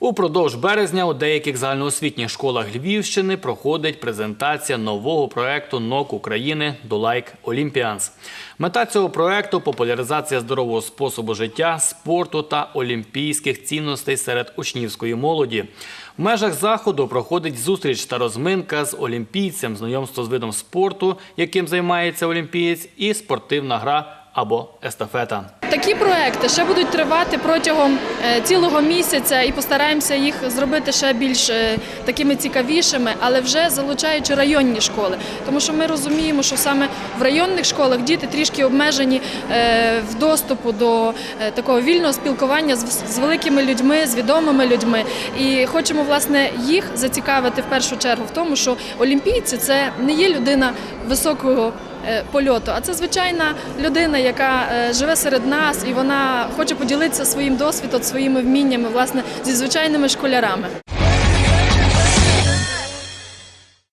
Упродовж березня у деяких загальноосвітніх школах Львівщини проходить презентація нового проекту НОК України до Like Olympians. Мета цього проекту популяризація здорового способу життя, спорту та олімпійських цінностей серед учнівської молоді. В межах заходу проходить зустріч та розминка з олімпійцем, знайомство з видом спорту, яким займається олімпієць, і спортивна гра або естафета. Такі проекти ще будуть тривати протягом е, цілого місяця і постараємося їх зробити ще більш е, такими цікавішими, але вже залучаючи районні школи. Тому що ми розуміємо, що саме в районних школах діти трішки обмежені е, в доступу до такого вільного спілкування з, великими людьми, з відомими людьми. І хочемо власне їх зацікавити в першу чергу в тому, що олімпійці це не є людина високого польоту, а це звичайна людина, яка е, живе серед нас, і вона хоче поділитися своїм досвідом, своїми вміннями, власне, зі звичайними школярами.